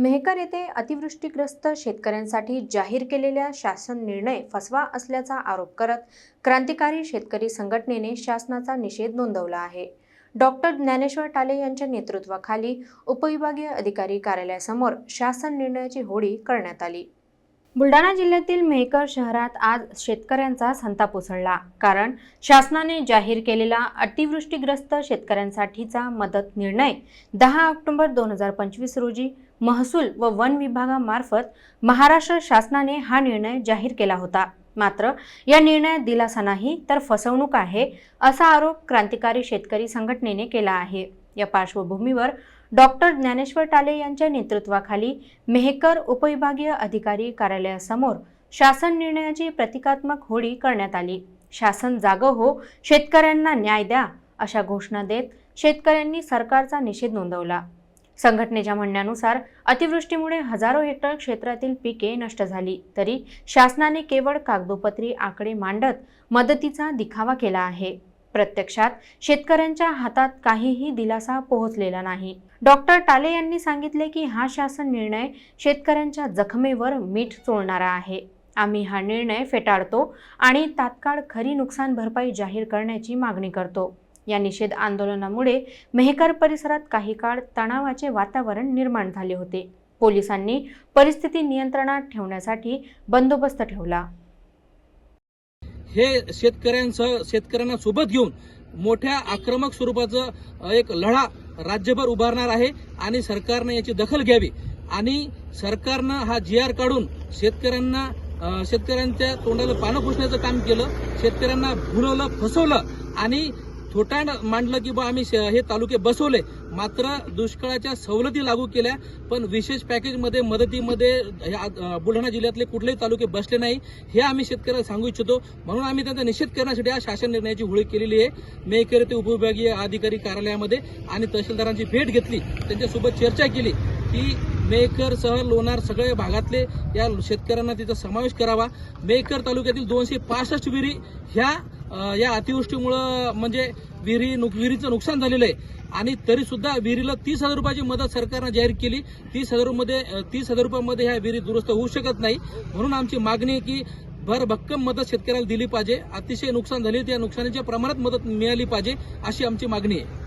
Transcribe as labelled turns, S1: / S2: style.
S1: मेहकर येथे अतिवृष्टीग्रस्त शेतकऱ्यांसाठी जाहीर केलेल्या शासन निर्णय फसवा असल्याचा आरोप करत क्रांतिकारी शेतकरी संघटनेने शासनाचा निषेध नोंदवला आहे. डॉक्टर ज्ञानेश्वर टाले यांच्या नेतृत्वाखाली उपविभागीय अधिकारी कार्यालयासमोर शासन निर्णयाची होळी करण्यात आली. बुलढाणा जिल्ह्यातील मेहकर शहरात आज शेतकऱ्यांचा संताप उसळला कारण शासनाने जाहीर केलेला अतिवृष्टीग्रस्त शेतकऱ्यांसाठीचा मदत निर्णय दहा ऑक्टोबर दोन हजार पंचवीस रोजी महसूल व वन विभागामार्फत महाराष्ट्र शासनाने हा निर्णय जाहीर केला होता. मात्र या निर्णयात दिलासा नाही तर फसवणूक आहे असा आरोप क्रांतिकारी शेतकरी संघटनेने केला आहे. या पार्श्वभूमीवर डॉक्टर ज्ञानेश्वर टाले यांच्या नेतृत्वाखाली मेहकर उपविभागीय अधिकारी कार्यालयासमोर शासन निर्णयाची प्रतिकात्मक होळी करण्यात आली. शासन जाग हो शेतकऱ्यांना न्याय द्या अशा घोषणा देत शेतकऱ्यांनी सरकारचा निषेध नोंदवला. संघटनेच्या म्हणण्यानुसार अतिवृष्टीमुळे हजारो हेक्टर क्षेत्रातील पिके नष्ट झाली. तरी शासनाने केवळ कागदोपत्री आकडे मांडत मदतीचा दिखावा केला आहे. प्रत्यक्षात शेतकऱ्यांच्या हातात काहीही दिलासा पोहोचलेला नाही. डॉक्टर टाले यांनी सांगितले की हा शासन निर्णय शेतकऱ्यांच्या जखमेवर मीठ चोळणारा आहे. आम्ही हा निर्णय फेटाळतो आणि तात्काळ खरी नुकसान भरपाई जाहीर करण्याची मागणी करतो. या निषेध आंदोलनामुळे मेहकर परिसरात काही काळ तणावाचे वातावरण निर्माण झाले होते. पोलिसांनी परिस्थिती नियंत्रणात ठेवण्यासाठी बंदोबस्त ठेवला.
S2: हे शेतकऱ्यांसह शेतकऱ्यांना सोबत घेऊन मोठ्या आक्रमक स्वरूपाचं एक लढा राज्यभर उभारणार आहे आणि सरकारनं याची दखल घ्यावी. आणि सरकारनं हा जी आर काढून शेतकऱ्यांना शेतकऱ्यांच्या तोंडाला पानं पुसण्याचं काम केलं शेतकऱ्यांना भुलवलं फसवलं आणि थोटांड मांडलं की बा आम्ही श- हे तालुके बसवले. मात्र दुष्काळाच्या सवलती लागू केल्या पण विशेष पॅकेजमध्ये मदतीमध्ये बुलढाणा जिल्ह्यातले कुठलेही तालुके बसले नाही हे आम्ही शेतकऱ्याला सांगू इच्छितो. म्हणून आम्ही त्यांचा निषेध करण्यासाठी या शासन निर्णयाची होळी केलेली आहे. मेकर ते उपविभागीय अधिकारी कार्यालयामध्ये आणि तहसीलदारांची भेट घेतली. त्यांच्यासोबत चर्चा केली की मेकरसह लोणार सगळ्या भागातले या शेतकऱ्यांना तिचा समावेश करावा. मेकर तालुक्यातील दोनशे पासष्ट विहिरी ह्या या अतिवृष्टीमुळं म्हणजे विहिरी नुक विहिरीचं नुकसान झालेलं आहे. आणि तरी सुद्धा विहिरीला तीस हजार रुपयाची मदत सरकारनं जाहीर केली. तीस हजारमध्ये तीस हजार रुपयामध्ये ह्या विहिरी दुरुस्त होऊ शकत नाही. म्हणून आमची मागणी आहे की भरभक्कम मदत शेतकऱ्याला दिली पाहिजे. अतिशय नुकसान झाले त्या नुकसानीच्या प्रमाणात मदत मिळाली पाहिजे अशी आमची मागणी आहे.